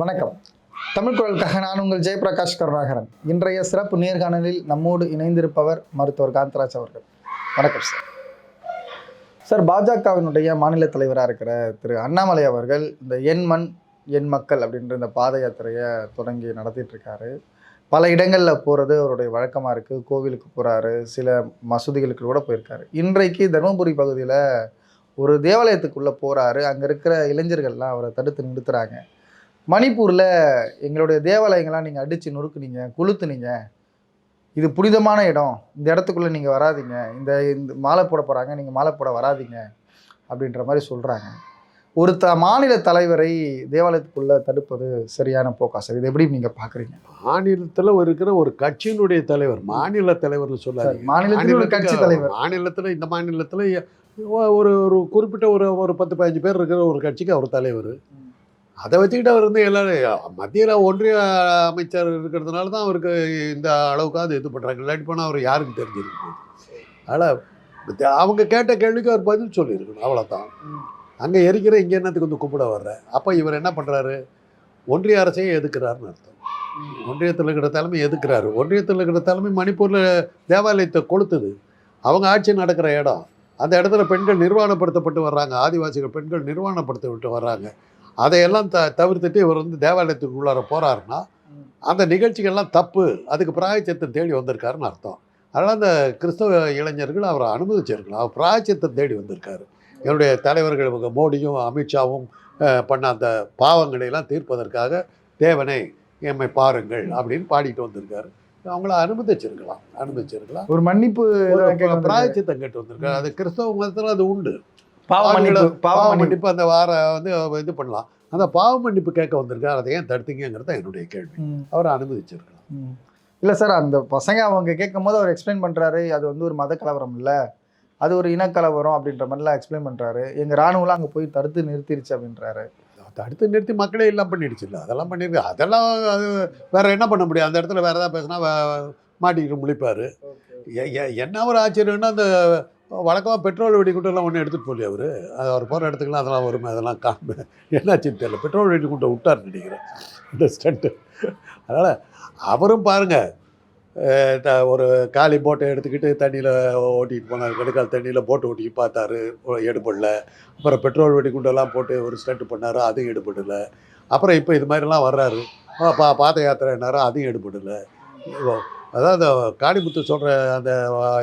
வணக்கம். தமிழ் குரலுக்காக நான் உங்கள் ஜெயபிரகாஷ் கருணாகரன். இன்றைய சிறப்பு நேர்காணலில் நம்மோடு இணைந்திருப்பவர் மருத்துவர் காந்தராஜ் அவர்கள். வணக்கம் சார். சார் பாஜகவினுடைய மாநில தலைவராக இருக்கிற திரு அண்ணாமலை அவர்கள் இந்த என் மண் எண் மக்கள் அப்படின்ற இந்த பாத யாத்திரையை தொடங்கி நடத்திட்டுருக்காரு. பல இடங்களில் போகிறது அவருடைய வழக்கமாக இருக்குது கோவிலுக்கு போகிறாரு சில மசூதிகளுக்கு கூட போயிருக்காரு. இன்றைக்கு தருமபுரி பகுதியில் ஒரு தேவாலயத்துக்குள்ளே போகிறாரு அங்கே இருக்கிற இளைஞர்கள்லாம் அவரை தடுத்து நிறுத்துகிறாங்க மணிப்பூரில் எங்களுடைய தேவாலயங்கள்லாம் நீங்கள் அடித்து நொறுக்குனீங்க கொளுத்துனீங்க. இது புனிதமான இடம். இந்த இடத்துக்குள்ளே நீங்கள் வராதீங்க. இந்த இந்த மாலை போட போகிறாங்க நீங்கள் மாலை போட வராதீங்க அப்படின்ற மாதிரி சொல்கிறாங்க ஒரு த மாநில தலைவரை தேவாலயத்துக்குள்ளே தடுப்பது சரியான போக்கா சார்? இது எப்படி நீங்கள் பார்க்குறீங்க மாநிலத்தில் இருக்கிற ஒரு கட்சியினுடைய தலைவர் மாநில தலைவர்னு சொல்லாது மாநிலத்தில் கட்சி தலைவர். மாநிலத்தில் இந்த மாநிலத்தில் ஒரு ஒரு குறிப்பிட்ட ஒரு ஒரு பத்து பதினஞ்சு பேர் இருக்கிற ஒரு கட்சிக்கு அவர் தலைவர். அதை வச்சுக்கிட்டு அவர் வந்து எல்லாரும் மத்தியில் ஒன்றிய அமைச்சர் இருக்கிறதுனால தான் அவருக்கு இந்த அளவுக்காவது இது பண்ணுறாங்க இல்லாட்டி போனால் அவர் யாருக்கு தெரிஞ்சிருக்கு அதனால் அவங்க கேட்ட கேள்விக்கு அவர் பதில் சொல்லியிருக்கணும். அவ்வளோதான் அங்கே எரிக்கிற இங்கே என்னத்துக்கு வந்து கூப்பிட வர்ற? அப்போ இவர் என்ன பண்ணுறாரு ஒன்றிய அரசையும் எதுக்குறாருன்னு அர்த்தம். ஒன்றியத்தில் இருக்கிற தலைமை எதுக்குறாரு? ஒன்றியத்தில் இருக்கிற தலைமை மணிப்பூரில் தேவாலயத்தை கொளுத்துது. அவங்க ஆட்சி நடக்கிற இடம். அந்த இடத்துல பெண்கள் நிர்வாணப்படுத்தப்பட்டு வர்றாங்க. ஆதிவாசிகள் பெண்கள் நிர்வாணப்படுத்தப்பட்டு வர்றாங்க. அதையெல்லாம் த தவிர்த்துட்டு இவர் வந்து தேவாலயத்துக்கு உள்ளார போகிறாருன்னா அந்த நிகழ்ச்சிகள்லாம் தப்பு. அதுக்கு பிராயச்சத்தம் தேடி வந்திருக்காருன்னு அர்த்தம். அதனால் அந்த கிறிஸ்தவ இளைஞர்கள் அவரை அனுமதிச்சிருக்கலாம். அவர் பிராயச்சத்தம் தேடி வந்திருக்காரு. என்னுடைய தலைவர்கள் இவங்க மோடியும் அமித்ஷாவும் பண்ண அந்த பாவங்களை எல்லாம் தீர்ப்பதற்காக தேவனை எம்மை பாருங்கள் அப்படின்னு பாடிட்டு வந்திருக்காரு. அவங்கள அனுமதிச்சிருக்கலாம். அனுமதிச்சிருக்கலாம். ஒரு மன்னிப்பு. பிராயச்சித்தம் கேட்டு வந்திருக்காரு. அது கிறிஸ்தவ மதத்தில் அது உண்டு. பாவ மன்னிப்பு பாவ மன்னிப்பு. அந்த வார வந்து இது பண்ணலாம். அந்த பாவ மன்னிப்பு கேட்க வந்திருக்காரு அதை ஏன் தடுத்தீங்கிறது தான் என்னுடைய கேள்வி. அவரை அனுமதிச்சிருக்கலாம். இல்ல சார் அந்த பசங்க அவங்க கேட்கும் போது அவர் எக்ஸ்பிளைன் பண்றாரு அது வந்து ஒரு மத கலவரம் இல்ல அது ஒரு இனக்கலவரம் அப்படின்ற மாதிரிலாம் எக்ஸ்பிளைன் பண்றாரு. எங்க ராணுவம்லாம் அங்க போய் தடுத்து நிறுத்திருச்சு அப்படின்றாரு. தடுத்து நிறுத்தி மக்களே எல்லாம் பண்ணிடுச்சு இல்லை அதெல்லாம் பண்ணிருக்கு அதெல்லாம் அது வேற என்ன பண்ண முடியும்? அந்த இடத்துல வேற ஏதாவது பேசினா மாட்டிக்கிட்டு முழிப்பாரு. என்ன ஒரு ஆச்சரியம்னா அந்த வழக்கமாக பெட்ரோல் வெடிகுண்டெல்லாம் ஒன்றும் எடுத்துகிட்டு போகலையே அவர்? அது அவர் போகிற இடத்துக்குலாம் அதெல்லாம் வருமே அதெல்லாம் காணு என்னாச்சுன்னு தெரியல. பெட்ரோல் வெடிகுண்டை விட்டார் நினைக்கிறேன். இந்த ஸ்டண்ட்டு அதனால் அவரும் பாருங்கள் ஒரு காலி போட்டை எடுத்துக்கிட்டு தண்ணியில் ஓட்டிகிட்டு போனார். கடுக்கால் தண்ணியில் போட்டு ஓட்டி பார்த்தாரு எடுபடல. அப்புறம் பெட்ரோல் வெடிகுண்டெல்லாம் போட்டு ஒரு ஸ்டண்ட் பண்ணார் அதுவும் எடுபடல. அப்புறம் இப்போ இது மாதிரிலாம் வர்றாரு. பா பாத யாத்திரைனாரு அதுவும் எடுபடல. அதாவது காளிமுத்து சொல்கிற அந்த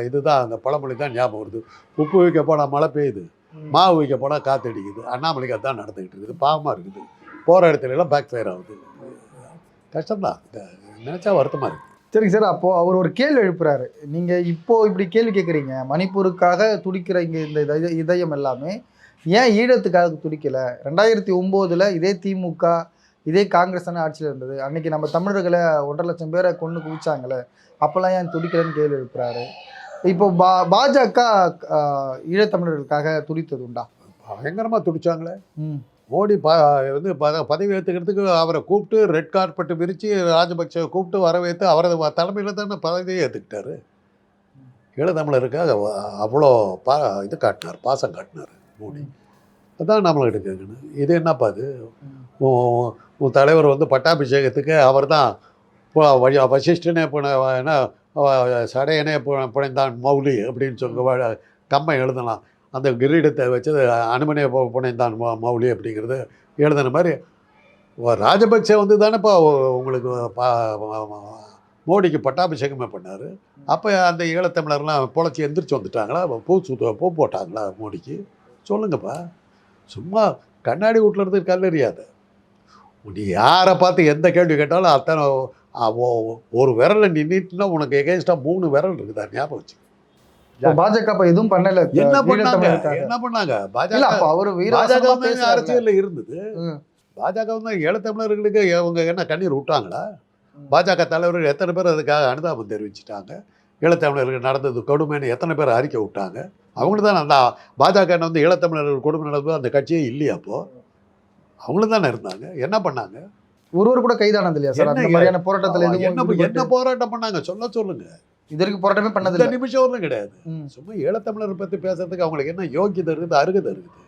இதுதான் அந்த பழமொழி தான் ஞாபகம் வருது. உப்பு வைக்க போனால் மழை பெய்யுது. மாவு வைக்க போனால் காற்று அடிக்குது. அண்ணாமலைக்கு அதான் நடந்துக்கிட்டு இருக்குது. பாவமாக இருக்குது. போகிற இடத்துல எல்லாம் பேக் ஃபயர் ஆகுது. கஷ்டம்தான். நினச்சா வருத்தமாக இருக்குது சரிங்க சார். அப்போ அவர் ஒரு கேள்வி எழுப்புறாரு. நீங்க இப்போ இப்படி கேள்வி கேட்குறீங்க மணிப்பூருக்காக துடிக்கிற இங்க இந்த இதய- இதயம் எல்லாமே ஏன் ஈழத்துக்காக துடிக்கல? ரெண்டாயிரத்தி ஒம்போதுல இதே திமுக இதே காங்கிரஸ் தானே ஆட்சியில் இருந்தது. அன்னைக்கு நம்ம தமிழர்களை ஒன்றரை லட்சம் பேரை கொண்டு குவிச்சாங்களே அப்போல்லாம் ஏன் துடிக்கலன்னு கேள்வி எழுப்புறாரு? இப்போ பா பாஜக ஈழத்தமிழர்களுக்காக துடித்தது உண்டா? பயங்கரமாக துடிச்சாங்களே. ம். மோடி ப வந்து பத பதவி ஏற்றுக்கிறதுக்கு அவரை கூப்பிட்டு ரெட் கார்பெட் விரித்து ராஜபக்சேவை கூப்பிட்டு வரவேற்று அவரது தலைமையில் தானே பதவியை ஏற்றுக்கிட்டாரு ஈழத்தமிழருக்காக அவ- அவ்வளோ பா இது காட்டினார் பாசம் காட்டினார் மோடி. அதான் நம்மள்கிட்ட கேட்கணும் இது என்னப்பா அது உன் தலைவர் வந்து பட்டாபிஷேகத்துக்கு அவர் தான் வழி வசிஷ்டனே என்ன சடையனே புனைந்தான் மௌலி அப்படின்னு சொல்லி கம்மை எழுதலாம். அந்த கிரீடத்தை வச்சது அனுமனே புனைந்தான் மௌலி அப்படிங்கிறது எழுதின மாதிரி. ராஜபக்சே வந்து தானேப்பா இப்போ உங்களுக்கு பா மோடிக்கு பட்டாபிஷேகமே பண்ணார். அப்போ அந்த ஈழத்தமிழர்லாம் பொழைச்சி எந்திரிச்சு வந்துட்டாங்களா? பூ சுத்த பூ போட்டாங்களா மோடிக்கு? சொல்லுங்கப்பா. சும்மா கண்ணாடி வீட்டில் இருந்து கல்லறியாது. நீ யாரை பார்த்து எந்த கேள்வி கேட்டாலும் அத்தனை ஒரு விரலை நின்றுட்டுனா உனக்கு எகேன்ஸ்டாக மூணு விரல் இருக்குதா? ஞாபகம் வச்சு பாஜக எதுவும் பண்ணல. என்ன பண்ணாங்க. என்ன பண்ணாங்க? பாஜக அவரு பாஜக. அரசியல்ல இருந்தது. பாஜக வந்து ஈழத்தமிழர்களுக்கு அவங்க என்ன கண்ணீர் விட்டாங்களா? பாஜக தலைவர்கள் எத்தனை பேர் அதுக்காக அனுதாபம் தெரிவிச்சிட்டாங்க? ஈழத்தமிழர்களுக்கு நடந்தது கொடுமைன்னு எத்தனை பேர் அறிக்கை விட்டாங்க? அவங்களுக்கு தான் அந்த பாஜக வந்து ஈழத்தமிழர்கள் கொடுமை நடந்தது அந்த கட்சியே இல்லையா அப்போ? அவங்களும் தானே இருந்தாங்க. என்ன பண்ணாங்க? ஒருவர் கூட கைதானது இல்லையா சார்? அந்த மாதிரியான போராட்டத்துல என்ன போராட்டம் பண்ணாங்க? சொல்ல சொல்லுங்க. இது வரைக்கும் போராட்டமே பண்ணது இல்ல நிமிஷம் ஒன்றும் கிடையாது. சும்மா ஈழத்தமிழரை பற்றி பேசுறதுக்கு அவங்களுக்கு என்ன யோக்கியதை இருக்குது அருகதை இருக்குது.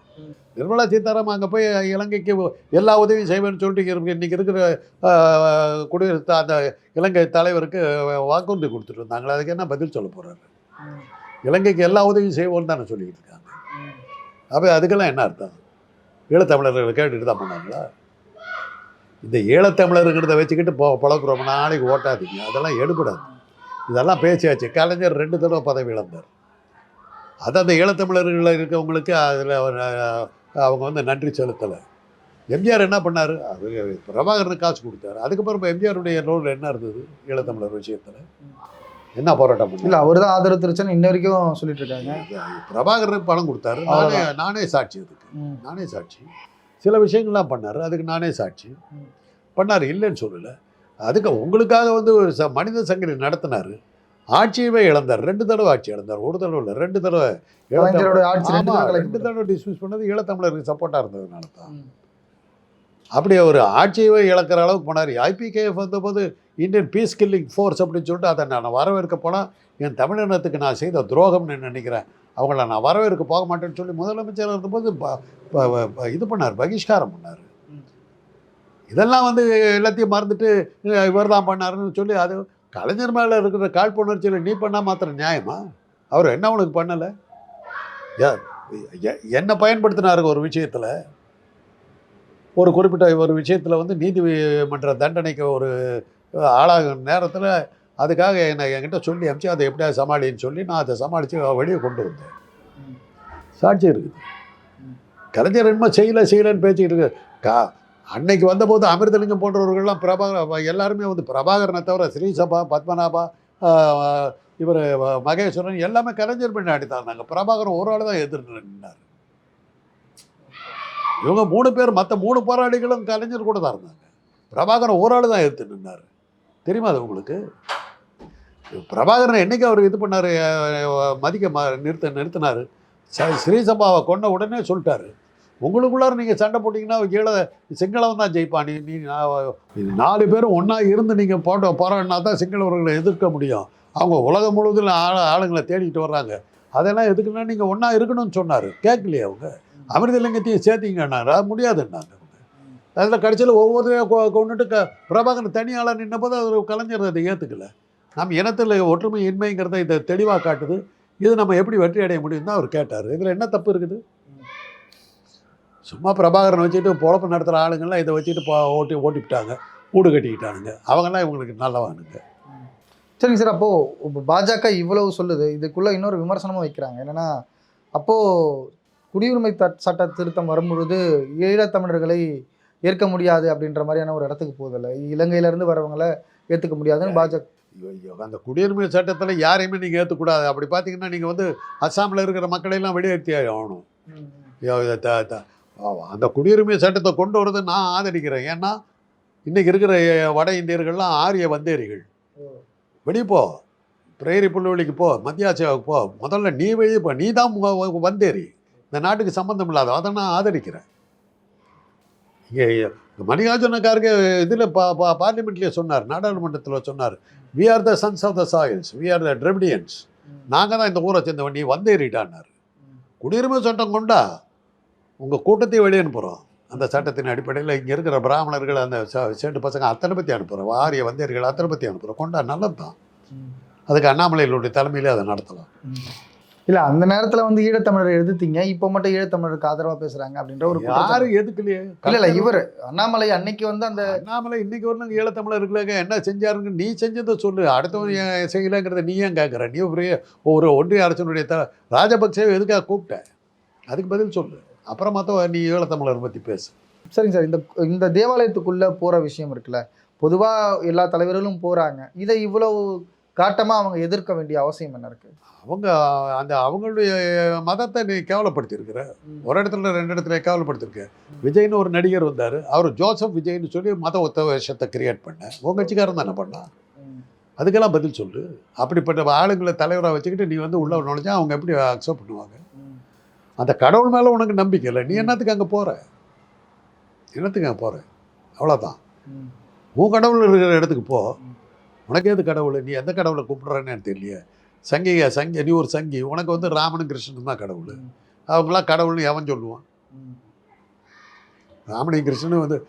நிர்மலா சீதாராமன் அங்கே போய் இலங்கைக்கு எல்லா உதவியும் செய்வேன்னு சொல்லிட்டு இன்னைக்கு இருக்கிற குடியரசு அந்த இலங்கை தலைவருக்கு வாக்குறுதி கொடுத்துட்டு இருந்தாங்களே. அதுக்கு என்ன பதில் சொல்ல போறாரு? இலங்கைக்கு எல்லா உதவியும் செய்வோம்னு தானே சொல்லிட்டு இருக்காங்க. அப்போ அதுக்கெல்லாம் என்ன அர்த்தம்? ஈழத்தமிழர்களை கேட்டுட்டு தான் பண்ணாங்களா இந்த ஈழத்தமிழருங்கிறத வச்சுக்கிட்டு போ பழக்கிறோம் நாளைக்கு ஓட்டாதீங்க. அதெல்லாம் எடுபடாது. இதெல்லாம் பேசியாச்சு கலைஞர் ரெண்டு தடவை பதவி இழந்தார். அது அந்த ஈழத்தமிழர்களில் இருக்கவங்களுக்கு அதில் அவங்க வந்து நன்றி செலுத்தலை. எம்ஜிஆர் என்ன பண்ணார்? அது பிரபாகரனுக்கு காசு கொடுத்தாரு. அதுக்கப்புறம் எம்ஜிஆருடைய ரோல் என்ன இருந்தது? ஈழத்தமிழர் விஷயத்தில்? என்ன போராட்டம்? இல்ல அவர் தான் ஆதரவு தெரிச்சுன்னு இன்ன வரைக்கும் சொல்லிட்டு இருக்காங்க பிரபாகரனுக்கு பணம் கொடுத்தாரு. நானே நானே சாட்சி அதுக்கு. நானே சாட்சி. சில விஷயங்கள்லாம் பண்ணார் அதுக்கு நானே சாட்சி. பண்ணார் இல்லைன்னு சொல்லலை. அதுக்கு உங்களுக்காக வந்து ச மனித சங்கிலி நடத்தினார். ஆட்சியவே இழந்தார். ரெண்டு தடவை ஆட்சி இழந்தார். ஒரு தடவை இல்லை ரெண்டு தடவை ரெண்டு தடவை டிஸ்மிஸ் பண்ணது ஈழத்தமிழருக்கு சப்போர்ட்டாக இருந்ததுனால தான். அப்படி ஒரு ஆட்சியவே இழக்கிற அளவுக்கு போனார். ஐபிகேஎஃப் வந்தபோது இந்தியன் பீஸ் கில்லிங் ஃபோர்ஸ் அப்படின்னு சொல்லிட்டு அதை நான் வரவேற்க போனால் என் தமிழினத்துக்கு நான் செய்த துரோகம்னு நினைக்கிறேன். அவங்கள நான் வரவேற்க போக மாட்டேன்னு சொல்லி முதலமைச்சர் இருந்தபோது ப- இது பண்ணார் பகிஷ்காரம் பண்ணார். இதெல்லாம் வந்து எல்லாத்தையும் மறந்துட்டு இவர் தான் பண்ணாருன்னு சொல்லி அது கலைஞர் மேலே இருக்கிற காழ்ப்புணர்ச்சியில் நீ பண்ணால் மாத்திரம் நியாயமா? அவர் என்ன உனக்கு பண்ணலை? என்ன பயன்படுத்தினாரு ஒரு விஷயத்தில்? ஒரு குறிப்பிட்ட ஒரு விஷயத்தில் வந்து நீதிமன்ற தண்டனைக்கு ஒரு ஆளாகும் நேரத்தில் அதுக்காக என்னை என்கிட்ட சொல்லி அமிச்சு அதை எப்படியாவது சமாளின்னு சொல்லி நான் அதை சமாளித்து வெளியே கொண்டு வந்தேன். சாட்சி இருக்குது. கலைஞர் என்னமோ செய்யலை செய்யலைன்னு பேசிக்கிட்டு இருக்கு கா அன்னைக்கு வந்தபோது அமிர்தலிங்கம் போன்றவர்கள்லாம் பிரபாகர் எல்லாருமே வந்து பிரபாகரனை தவிர ஸ்ரீசபா பத்மநாபா இவர் மகேஸ்வரன் எல்லாமே கலைஞர் பின்னாடி தான் நாங்கள் பிரபாகரன் ஒரு ஆள் தான் எதிர்த்து நின்றார் இவங்க மூணு பேர் மற்ற மூணு போராளிகளும் கலைஞர் கூட தான் இருந்தாங்க. பிரபாகரன் ஒரு ஆள் தான் எதிர்த்து நின்றார் தெரியுமா அது உங்களுக்கு? பிரபாகரன் என்னைக்கு அவர் இது பண்ணார் மதிக்க ம நிறுத்த நிறுத்தினார்? ச- ஸ்ரீசபாவை கொண்ட உடனே சொல்லிட்டாரு. உங்களுக்குள்ளார நீங்கள் சண்டை போட்டிங்கன்னா ஈழ சிங்களவன் தான் ஜெயிப்பான். நீ நீ நான் நாலு பேரும் ஒன்றா இருந்து நீங்கள் போட்ட போராடினா தான் சிங்களவர்களை எதிர்க்க முடியும். அவங்க உலகம் முழுவதும் ஆள ஆளுங்களை தேடிக்கிட்டு வர்றாங்க. அதெல்லாம் எதுக்குன்னா நீங்கள் ஒன்றா இருக்கணும்னு சொன்னார். கேட்கலையே அவங்க? அமிர்தலிங்கத்தையும் சேர்த்தீங்கன்னாரா? முடியாதுன்னாங்க. அதில் கடைசியில் ஒவ்வொருத்தரையும் கொண்டுட்டு க பிரபாகரன் தனியாளாக நின்னபோது அது கலைஞர் அதை ஏற்றுக்கல நம்ம இனத்தில் ஒற்றுமை இன்மைங்கிறத இதை தெளிவாக காட்டுது. இது நம்ம எப்படி வெற்றி அடைய முடியும் தான் அவர் கேட்டார். இதில் என்ன தப்பு இருக்குது? சும்மா பிரபாகரனை வச்சுட்டு பொழப்பு நடத்துகிற ஆளுங்கள்லாம் இதை வச்சுட்டு போ ஓட்டி ஓட்டிவிட்டாங்க. கூடு கட்டிக்கிட்டானுங்க. அவங்கெல்லாம் இவங்களுக்கு நல்லவானுங்க. சரிங்க சார். அப்போது பாஜக இவ்வளவு சொல்லுது. இதுக்குள்ளே இன்னொரு விமர்சனமும் வைக்கிறாங்க. என்னென்னா அப்போ குடியுரிமை த- சட்ட திருத்தம் வரும்பொழுது ஈழத்தமிழர்களை ஏற்க முடியாது அப்படின்ற மாதிரியான ஒரு இடத்துக்கு போதில்லை இலங்கையில இருந்து வரவங்களை ஏத்துக்க முடியாதுன்னு பாஜக ஐயோ, ஐயோ, அந்த குடியுரிமை சட்டத்தில் யாரையுமே நீங்கள் ஏற்றக்கூடாது அப்படி பார்த்தீங்கன்னா நீங்கள் வந்து அஸ்ஸாமில் இருக்கிற மக்களையெல்லாம் வெளியேற்றி ஆகணும். அந்த குடியுரிமை சட்டத்தை கொண்டு வரதை நான் ஆதரிக்கிறேன். ஏன்னா இன்றைக்கி இருக்கிற வட இந்தியர்கள்லாம் ஆரிய வந்தேரிகள். வெளியே போ. பிரேரி புல்வெளிக்கு போ. மத்தியாசியாவுக்கு போ. முதல்ல நீ வெளியே போ. நீ தான் வந்தேரி. இந்த நாட்டுக்கு சம்மந்தம் இல்லாத. அதை நான் ஆதரிக்கிறேன். மணிகார்ஜுனக்காரங்க இதில் பா பா பார்லிமெண்ட்லேயே சொன்னார் நாடாளுமன்றத்தில் சொன்னார் we are the sons of the soils we are the Dravidians நாங்கள் தான் இந்த ஊரை சேர்ந்தவன் நீ வந்தேறிட்டான்னார் குடியுரிமை சட்டம் கொண்டா உங்கள் கூட்டத்தை வெளியே அனுப்புகிறோம் அந்த சட்டத்தின் அடிப்படையில் இங்கே இருக்கிற பிராமணர்கள் அந்த சேட்டு பசங்க அத்தனை பற்றி அனுப்புகிறோம் ஆரிய வந்தேரிகள் அத்தனை பற்றி அனுப்புகிறோம் கொண்டா நல்லது தான் அதுக்கு அண்ணாமலையினுடைய தலைமையிலே அதை நடத்தலாம். இல்ல அந்த நேரத்துல வந்து ஈழத்தமிழரை எதிர்த்தீங்க இப்போ மட்டும் ஈழத்தமிழருக்கு ஆதரவா பேசுறாங்க அப்படின்ற ஒரு. யாரும் எதுக்குலையே? இல்ல இல்ல இவர் அண்ணாமலை அன்னைக்கு வந்து அந்த அண்ணாமலை இன்னைக்கு வரணும் ஈழத்தமிழர்களுக்கு என்ன செஞ்சாருங்க நீ செஞ்சதை சொல்லு. அடுத்தவன் செய்யலைங்கிறத நீ ஏன் கேட்குற நீ ஒரு ஒரு ஒன்றிய அரசனுடைய த ராஜபக்சே எதுக்காக கூப்பிட்ட? அதுக்கு பதில் சொல்லு. அப்புறம் மற்ற நீ ஈழத்தமிழர் பற்றி பேசு. சரிங்க சார். இந்த இந்த தேவாலயத்துக்குள்ள போற விஷயம் இருக்குல்ல. பொதுவா எல்லா தலைவர்களும் போறாங்க. இதை இவ்வளவு காட்டமா அவங்க எதிர்க்க வேண்டிய அவசியம் என்ன இருக்கு? அவங்க அந்த அவங்களுடைய மதத்தை நீ கேவலப்படுத்தியிருக்கிற. ஒரு இடத்துல ரெண்டு இடத்துல கேவலப்படுத்திருக்க விஜய்னு ஒரு நடிகர் வந்தார். அவர் ஜோசப் விஜய்னு சொல்லி மத ஒத்த விஷயத்தை கிரியேட் பண்ண. உங்கள் கட்சிக்காரன் தானே பண்ணலாம் அதுக்கெல்லாம் பதில் சொல்லு. அப்படிப்பட்ட ஆளுங்களை தலைவராக வச்சுக்கிட்டு நீ வந்து உள்ள நுழைஞ்சா அவங்க எப்படி அக்செப்ட் பண்ணுவாங்க? அந்த கடவுள் மேலே உனக்கு நம்பிக்கை இல்லை. நீ என்னத்துக்கு அங்கே போகிற என்னத்துக்கு அங்கே போகிற அவ்வளோதான் உன் கடவுள் இருக்கிற இடத்துக்கு போ. உனக்கு எது கடவுள்? நீ எந்த கடவுளை கூப்பிடுறன்னு எனக்கு தெரியலையே. சங்கிக சங்கி நீ ஒரு சங்கி. உனக்கு வந்து ராமனும் கிருஷ்ணனும் தான் கடவுள். அவங்களாம் கடவுள்னு எவன் சொல்லுவான்? ராமனையும் கிருஷ்ணனும் வந்து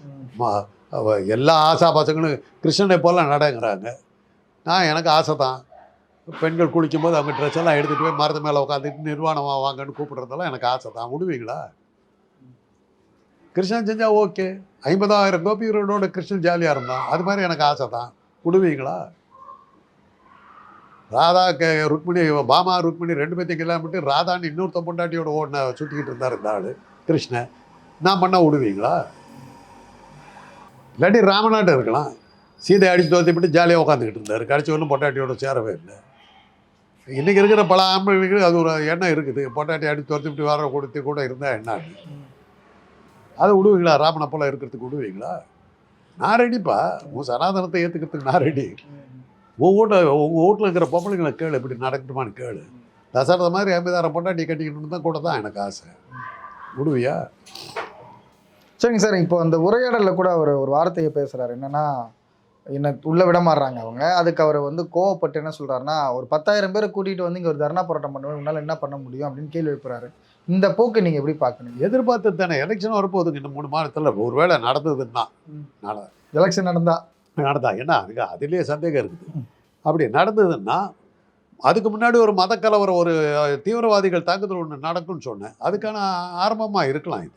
எல்லா ஆசா பசங்களும் கிருஷ்ணனை போல நடங்கிறாங்க. நான் எனக்கு ஆசை தான். பெண்கள் குளிக்கும்போது அவங்க ட்ரெஸ் எல்லாம் எடுத்துகிட்டு போய் மரத்து மேலே உட்காந்துட்டு நிர்வாணமாக வாங்கன்னு கூப்பிடுறதெல்லாம் எனக்கு ஆசை தான். விடுவீங்களா? கிருஷ்ணன் செஞ்சால் ஓகே ஐம்பதாயிரம் கோபிகளோட கிருஷ்ணன் ஜாலியாக இருந்தான். அது மாதிரி எனக்கு ஆசை தான். விடுவீங்களா ராதா ருக்மிணி பாமா ருக்மிணி ரெண்டு பேர்த்தையும் கல்யாணம் பண்ணிட்டு ராதான்னு இன்னொருத்த பொண்டாட்டியோட ஓடின சுற்றிக்கிட்டு இருந்தார் இந்த ஆள் கிருஷ்ணன் நான் பண்ணால் விடுவீங்களா? இல்லாட்டி ராமநாட்டம் இருக்கலாம். சீதை அடித்து தோத்திப்பட்டு ஜாலியாக உட்காந்துக்கிட்டு இருந்தார். கடைசி ஒன்றும் பொட்டாட்டியோட சேரவே இல்லை. இன்றைக்கி இருக்கிற பல ஆம்பளைங்களுக்கு அது ஒரு எண்ணம் இருக்குது. பொட்டாட்டி அடித்து துரத்திவிட்டு வர கொடுத்து கூட இருந்தால் என்ன அதை விடுவீங்களா? ராமனை போல இருக்கிறதுக்கு விடுவீங்களா? நான் ரெடிப்பா உன் சனாதனத்தை ஏற்றுக்கிறதுக்கு நான் ரெடி உன் வீட்டை உங்கள் வீட்டில் இருக்கிற பொம்பளைங்களை கேளு இப்படி நடக்கட்டுமான்னு கேளு. தசரத மாதிரி ஐம்பதாயிரம் பொண்டாட்டி கட்டிக்கணும்னு தான் கூட தான் எனக்கு ஆசை. விடுவியா? சரிங்க சார் இப்போ அந்த உரையாடலில் கூட அவர் ஒரு வார்த்தையை பேசுகிறார் என்னன்னா என்ன உள்ள விட மாட்றாங்க அவங்க. அதுக்கு அவர் வந்து கோவப்பட்டு என்ன சொல்கிறாருன்னா ஒரு பத்தாயிரம் பேரை கூட்டிகிட்டு வந்து இங்கே ஒரு தர்ணா போராட்டம் பண்ணுவேன் உன்னால என்ன பண்ண முடியும் அப்படின்னு கேள்வி எழுப்புறாரு. இந்த போக்கு நீங்க எப்படி பார்க்கணும்? எதிர்பார்த்தது தானே. எலெக்ஷன் வரப்போகுதுங்க. இந்த மூணு மாதத்தில் ஒருவேளை நடந்ததுன்னா ம். நட எலெக்ஷன் நடந்தா? நடந்தா. என்ன அதுக்கு அதிலே சந்தேகம் இருக்குது. அப்படி நடந்ததுன்னா அதுக்கு முன்னாடி ஒரு மத கலவரம் ஒரு தீவிரவாதிகள் தாக்குதல் ஒன்று நடக்கும்னு சொன்னேன். அதுக்கான ஆரம்பமாக இருக்கலாம் இது.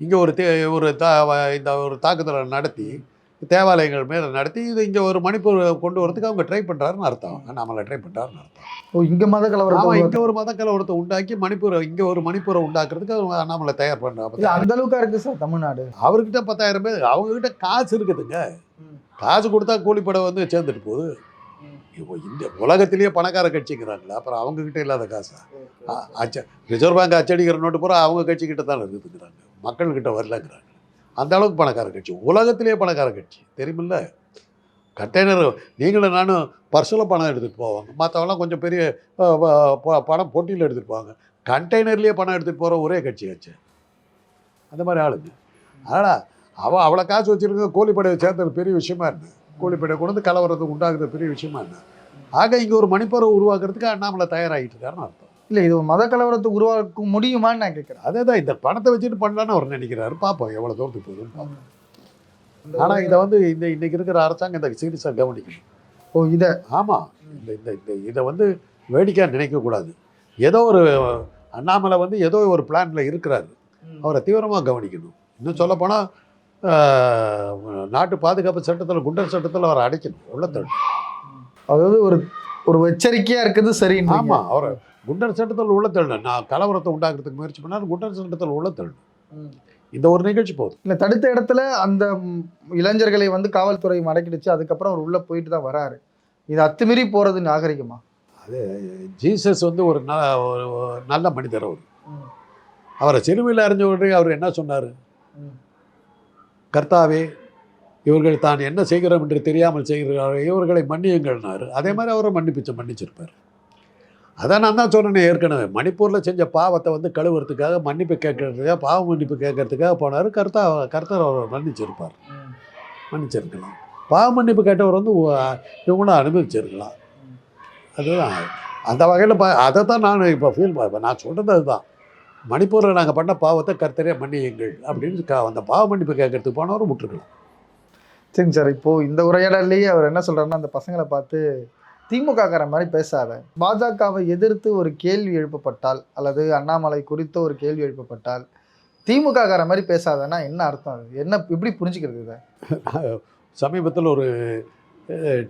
இங்கே ஒரு தே ஒரு தா இந்த ஒரு தாக்குதலை நடத்தி தேவாலயங்கள் மேலே நடத்தி இது இங்கே ஒரு மணிப்பூர் கொண்டு வரதுக்கு அவங்க ட்ரை பண்ணுறாருன்னு அர்த்தம். நம்மளை ட்ரை பண்ணுறாருன்னு அர்த்தம். ஓ இங்க மத ஆமாம் கலவரம் இங்கே ஒரு மத கலவரத்தை உண்டாக்கி மணிப்பூரை இங்கே ஒரு மணிப்பூரை உண்டாக்குறதுக்கு அவங்க நம்மளை தயார் பண்ணுறாங்க அந்த அளவுக்கா இருக்கு சார் தமிழ்நாடு? அவர்கிட்ட பத்தாயிரம் பேர் அவங்ககிட்ட காசு இருக்குதுங்க. காசு கொடுத்தா கூலிப்படை வந்து சேர்ந்துட்டு போகுது. இப்போ இந்த உலகத்திலேயே பணக்கார கட்சிங்கிறாங்களே அப்புறம் அவங்க கிட்ட இல்லாத காசா? அச்ச ரிசர்வ் பேங்க் அச்சடிக்கிற நோட்டு பூரா அவங்க கட்சிக்கிட்ட தான் இருக்குதுங்கிறாங்க. மக்கள்கிட்ட வரலங்கிறாங்க. அந்த அளவுக்கு பணக்கார கட்சி. உலகத்திலே பணக்கார கட்சி. தெரியுமில்ல? கண்டெய்னர் நீங்களும் நானும் பர்ஸில் பணம் எடுத்துகிட்டு போவாங்க. மற்றவெல்லாம் கொஞ்சம் பெரிய ப- பணம் பொட்டியில் எடுத்துகிட்டு போவாங்க. கண்டெய்னர்லேயே பணம் எடுத்துகிட்டு போகிற ஒரே கட்சி ஆச்சு அந்த மாதிரி ஆளுங்க. அதனால் அவள் அவ்வளோ காசு வச்சுருக்க கூலிப்படையை சேர்ந்தது பெரிய விஷயமா இருந்தேன் கோழிப்படையை கொண்டு வந்து கலவரத்துக்கு உண்டாகிறது பெரிய விஷயமா என்ன? ஆக இங்கே ஒரு மணிப்பூரை உருவாக்குறதுக்கு அண்ணாமலை தயாராகிட்டு இருக்காருன்னு அர்த்தம். இல்ல இது மத கலவரத்தை உருவாக்க முடியுமான்னு நான் கேட்கிறேன். அதே தான் இந்த பணத்தை வச்சுட்டு பண்ணலான்னு அவர் நினைக்கிறாரு. பார்ப்போம் எவ்வளோ தூரத்துக்கு போகுதுன்னு பார்ப்போம் ஆனால் இதை வந்து இந்த இன்னைக்கு இருக்கிற அரசாங்கம் இந்த சீரியஸாக கவனிக்கணும். ஓ இத? ஆமாம் இந்த இந்த இந்த இதை வந்து வேடிக்கையாக நினைக்கக்கூடாது ஏதோ ஒரு அண்ணாமலை வந்து ஏதோ ஒரு பிளானில் இருக்கிறாரு. அவரை தீவிரமாக கவனிக்கணும். இன்னும் சொல்லப்போனால் நாட்டு பாதுகாப்பு சட்டத்தில் குண்டர் சட்டத்தில் அவரை அடைக்கணும். உள்ளத்தள் அதாவது ஒரு ஒரு எச்சரிக்கையா இருக்குது சரி ஆமாம் அவரை குண்டர் சட்டத்தில் உள்ளத்தள்ளணும் நான் கலவரத்தை உண்டாக்குறதுக்கு முயற்சி பண்ணார் குண்டர் சட்டத்தில் உள்ளத்தள்ளணும் இந்த ஒரு நிகழ்ச்சி போதும். இல்ல தடுத்த இடத்துல அந்த இளைஞர்களை வந்து காவல்துறை மடக்கிடுச்சு அதுக்கப்புறம் அவர் உள்ள போயிட்டு தான் வராரு. இது அத்துமீறி போறது நாகரிகமா? ஜீசஸ் வந்து ஒரு ந நல்ல மனிதர் அவர். அவரை சிறுமையில் அறிஞ்ச உடனே அவர் என்ன சொன்னார்? கர்த்தாவே இவர்கள் தான் என்ன செய்கிறோம் என்று தெரியாமல் செய்கிறார்கள் இவர்களை மன்னியுங்கள்னாரு. அதே மாதிரி அவரை மன்னிப்பிச்சு மன்னிச்சிருப்பார். அதான் நான் தான் சொன்னேனே ஏற்கனவே. மணிப்பூரில் செஞ்ச பாவத்தை வந்து கழுவுறதுக்காக மன்னிப்பு கேட்கறதுக்காக பாவ மன்னிப்பு கேட்கறதுக்காக போனார். கர்த்தா கர்த்தர் அவர் மன்னிச்சிருப்பார். மன்னிச்சிருக்கலாம். பாவ மன்னிப்பு கேட்டவர் வந்து இவங்களும் அனுபவிச்சிருக்கலாம். அதுதான். அந்த வகையில் பா அதை தான் நான் இப்போ ஃபீல் இப்போ நான் சொல்கிறது அதுதான். மணிப்பூரில் நாங்கள் பண்ண பாவத்தை கர்த்தரே மன்னியுங்கள் அப்படின்னு க- அந்த பாவ மன்னிப்பு கேட்கறதுக்கு போனவரும் விட்டுருக்கலாம். சரிங்க சார். இப்போது இந்த உரையாடல்லையே அவர் என்ன சொல்கிறாருன்னா அந்த பசங்களை பார்த்து திமுக கார மாதிரி பேசாத. பாஜகவை எதிர்த்து ஒரு கேள்வி எழுப்பப்பட்டால் அல்லது அண்ணாமலை குறித்த ஒரு கேள்வி எழுப்பப்பட்டால் திமுக கார மாதிரி பேசாதன்னா என்ன அர்த்தம் அது? என்ன எப்படி புரிஞ்சுக்கிறது இதை? சமீபத்தில் ஒரு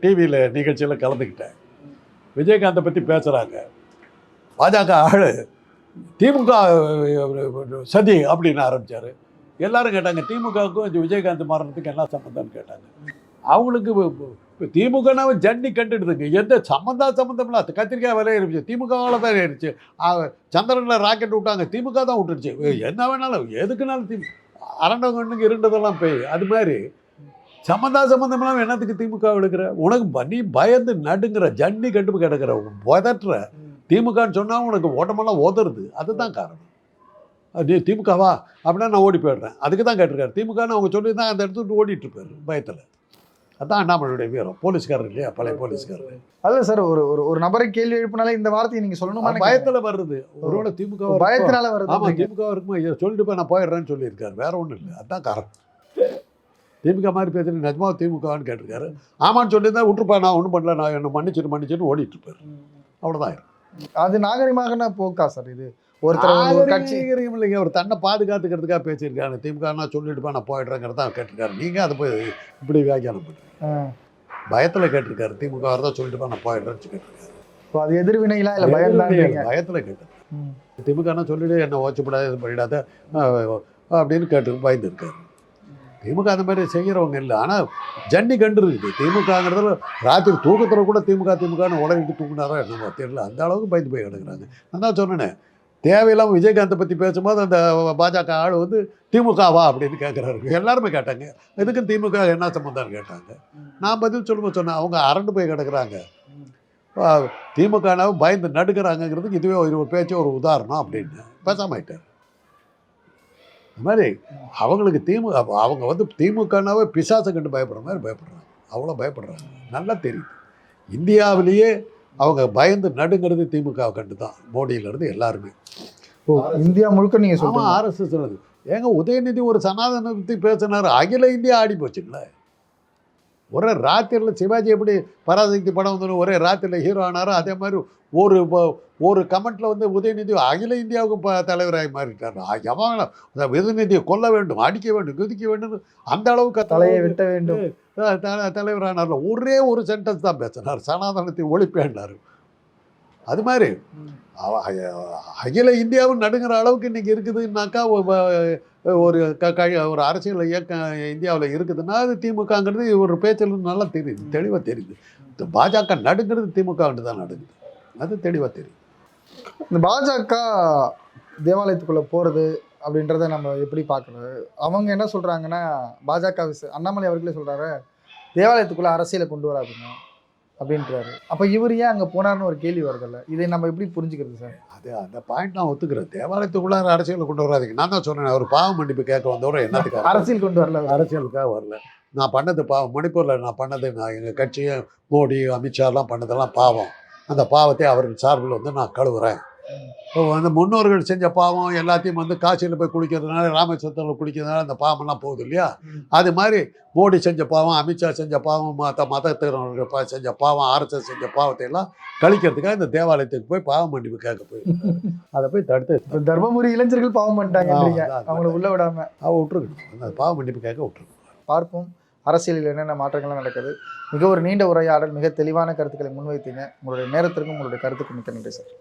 டிவியில் நிகழ்ச்சியில் கலந்துக்கிட்டேன். விஜயகாந்தை பற்றி பேசுகிறாங்க பாஜக ஆள் திமுக சதி அப்படின்னு ஆரம்பித்தார் எல்லாரும் கேட்டாங்க திமுகவுக்கும் விஜயகாந்த் மரணத்துக்கு என்ன சம்மந்தம்னு கேட்டாங்க. அவங்களுக்கு இப்போ வ- திமுகனாவே ஜன்னி கண்டுடுதுங்க. எந்த சம்மந்தா சம்மந்தம் இல்லை கத்திரிக்காய் விலை ஏறிச்சு திமுகவால் தான் ஏறிச்சு சந்திரனில் ராக்கெட் விட்டாங்க. திமுக தான் விட்டுருச்சு என்ன வேணாலும். எதுக்குனாலும் திமுக அரண்டவங்கண்ணுக்கு இருண்டதெல்லாம் போய் அது மாதிரி சம்மந்தா சம்மந்தம்லாம் என்னத்துக்கு திமுக எடுக்கிற உனக்கு பண்ணி பயந்து நடுங்கிற ஜன்னி கண்டு கிடக்கிற உதட்டுற திமுகன்னு சொன்னால் உனக்கு ஓட்டமெல்லாம் உதறுது அதுதான் காரணம். நீ திமுகவா? அப்படின்னா நான் ஓடி போயிடுறேன். அதுக்கு தான் கேட்டிருக்காரு. திமுகன்னு அவங்க சொல்லி தான் அந்த இடத்துக்கு ஓடிட்டு இருப்பாரு பயத்தில். அதான் அண்ணாமலையுடைய வீரம் போலீஸ்காரர் இல்லையா? பழைய போலீஸ்காரர். அல்ல சார் ஒரு ஒரு ஒரு நபரை கேள்வி எழுப்பினாலே இந்த வார்த்தையை நீங்க சொல்லணுமா பயத்துல வர்றது ஒருவேளை திமுக? பயத்தினால வருது திமுக இருக்குமா? ஐயோ, சொல்லிட்டு போய் நான் போயிடுறேன்னு சொல்லியிருக்காரு. வேற ஒண்ணும் இல்லை. அதான் காரணம். திமுக மாதிரி பேசுறது நிஜமா திமுகன்னு கேட்டிருக்காரு. ஆமான்னு சொல்லியிருந்தா விட்டுருப்பா நான் ஒன்றும் பண்ணல. நான் என்ன மன்னிச்சிட்டு மன்னிச்சிட்டு ஓடிட்டு இருப்பாரு. அவ்வளோதான் அது நாகரிகமான போக்கா சார் இது? ஒருத்தர் ஒரு- ஒரு கட்சி இல்லைங்க அவர் தன்னை பாதுகாத்துக்கிறதுக்காக பேசியிருக்காரு. திமுக நான் சொல்லிட்டு போய் நான் போயிடுறேங்கிறத கேட்டிருக்காரு. நீங்க அதை போய் இப்படி வியாக்கியானம் பண்ணுறீங்க. பயத்துல கேட்டிருக்காரு. திமுக தான் சொல்லிட்டு போய் நான் போயிடுறேன்னு கேட்டிருக்காரு இப்போ அது எதிர்வினைகளா இல்ல பயம்தான் பயத்துல கேட்டார். திமுகனா சொல்லிட்டு என்ன ஓச்சப்படாத இது பண்ணிடாத அப்படின்னு கேட்டு பயந்துருக்காரு. திமுக அந்த மாதிரி செய்கிறவங்க இல்லை. ஆனால் ஜன்னி கண்டு இருக்குது. திமுகங்கிறதுல ராத்திரி தூக்கத்தில் கூட திமுக திமுகன்னு உடனே தூங்கினாரோ என்னமோ தெரியல. அந்த அளவுக்கு பயந்து போய் கிடக்குறாங்க. நான் தான் சொன்னேனே தேவையில்லாமல் விஜயகாந்தை பற்றி பேசும்போது அந்த பாஜக ஆள் வந்து திமுகவா அப்படின்னு கேட்குறாரு எல்லாருமே கேட்டாங்க. எதுக்கும் திமுக என்ன சம்மந்தம்னு கேட்டாங்க. நான் பதில் சொல்லும்போது சொன்னேன் அவங்க அரண்டு போய் கிடக்குறாங்க. திமுகனாவும் பயந்து நடுக்கிறாங்கங்கிறதுக்கு இதுவே ஒரு ஒரு பேச்சு ஒரு உதாரணம் அப்படின்னு பேசாமல் ஆயிட்டார். மாதிரி அவங்களுக்கு திமுக அவங்க வந்து திமுகனாவே பிசாசை கண்டு பயப்படுற மாதிரி பயப்படுறாங்க. அவ்வளோ பயப்படுறாங்க. நல்லா தெரியுது. இந்தியாவிலேயே அவங்க பயந்து நடுங்கிறது திமுக கண்டு தான் மோடியிலேருந்து எல்லாருமே. ஓ, இந்தியா முழுக்க நீங்க ஆமாம் சொல்றீங்க ஆர்எஸ்எஸ் ஏங்க உதயநிதி ஒரு சனாதன பற்றி பேசினார். அகில இந்தியா ஆடி போச்சுங்களே ஒரே ராத்திரியில் சிவாஜி எப்படி பராசக்தி படம் வந்து ஒரே ராத்திரியில் ஹீரோ ஆனாரோ அதே மாதிரி ஒரு ஒரு கமெண்ட்டில் வந்து உதயநிதி அகில இந்தியாவுக்கு ப தலைவராகி மாறிட்டார். எவன்? அந்த உதயநிதியை கொல்ல வேண்டும் அடிக்க வேண்டும் குதிக்க வேண்டும் அந்த அளவுக்கு தலையை வெட்ட வேண்டும். தலைவரானார்ல ஒரே ஒரு சென்டென்ஸ் தான் பேசினார். சனாதனத்தை ஒழிப்பேன்னார். அது மாதிரி அகில இந்தியாவும் நடுங்கிற அளவுக்கு இன்னைக்கு இருக்குதுன்னாக்கா ஒரு க ஒரு அரசியல் இயக்கம் இந்தியாவில் இருக்குதுன்னா அது திமுகங்கிறது ஒரு பேச்சில் நல்லா தெரியுது தெளிவாக தெரியுது. இந்த பாஜக நடுங்கிறது திமுக தான் நடுங்குது. அது தெளிவாக தெரியுது. இந்த பாஜக தேவாலயத்துக்குள்ளே போகிறது அப்படின்றத நம்ம எப்படி பார்க்கணும் அவங்க என்ன சொல்கிறாங்கன்னா பாஜக விச- அண்ணாமலை அவர்களே சொல்கிறாரு தேவாலயத்துக்குள்ளே அரசியலை கொண்டு வராதுங்க. அப்படின்றாரு. அப்ப இவர் ஏன் அங்க போனார்னு ஒரு கேள்வி வருதுல்ல? இதை நம்ம எப்படி புரிஞ்சுக்கிறது சார்? அது அந்த பாயிண்ட் நான் ஒத்துக்கிறேன். தேவாலயத்துக்குள்ளார அரசியலை கொண்டு வராதீங்க. நான் தான் சொன்னேன் அவர் பாவ மன்னிப்பு கேட்க வந்தவரை என்னத்துக்கு அரசியல் கொண்டு வரல. அரசியலுக்காக வரல. நான் பண்ணது பாவம். மணிப்பூரில் நான் பண்ணது நான் எங்கள் கட்சியை மோடி அமித்ஷாலாம் பண்ணதெல்லாம் பாவம். அந்த பாவத்தை அவர்கள் சார்பில் வந்து நான் கழுவுறேன். வந்து முன்னோர்கள் செஞ்ச பாவம் எல்லாத்தையும் வந்து காசியில் போய் குளிக்கிறதுனால ராமேஸ்வரத்தில் குளிக்கிறதுனால அந்த பாவமெல்லாம் போகுது இல்லையா. அது மாதிரி மோடி செஞ்ச பாவம் அமித்ஷா செஞ்ச பாவம் மற்ற மதத்தினர்கள் செஞ்ச பாவம் ஆர்எஸ்எஸ் செஞ்ச பாவத்தை எல்லாம் கழிக்கிறதுக்காக இந்த தேவாலயத்துக்கு போய் பாவ மன்னிப்பு கேட்க போய் அதை போய் தடுத்து தர்மபுரி இளைஞர்கள் பாவம் அதான், அவங்கள உள்ள விடாம. அவ விட்டுருக்கணும். அந்த பாவ மன்னிப்பு கேட்க விட்டுருக்கணும். பார்ப்போம். அரசியலில் என்னென்ன மாற்றங்கள்லாம் நடக்குது? மிக ஒரு நீண்ட உரையாடல் மிக தெளிவான கருத்துக்களை முன்வைத்தீங்க. உங்களுடைய நேரத்திற்கும் உங்களுடைய கருத்துக்கும் மிக்க நன்றி சார்.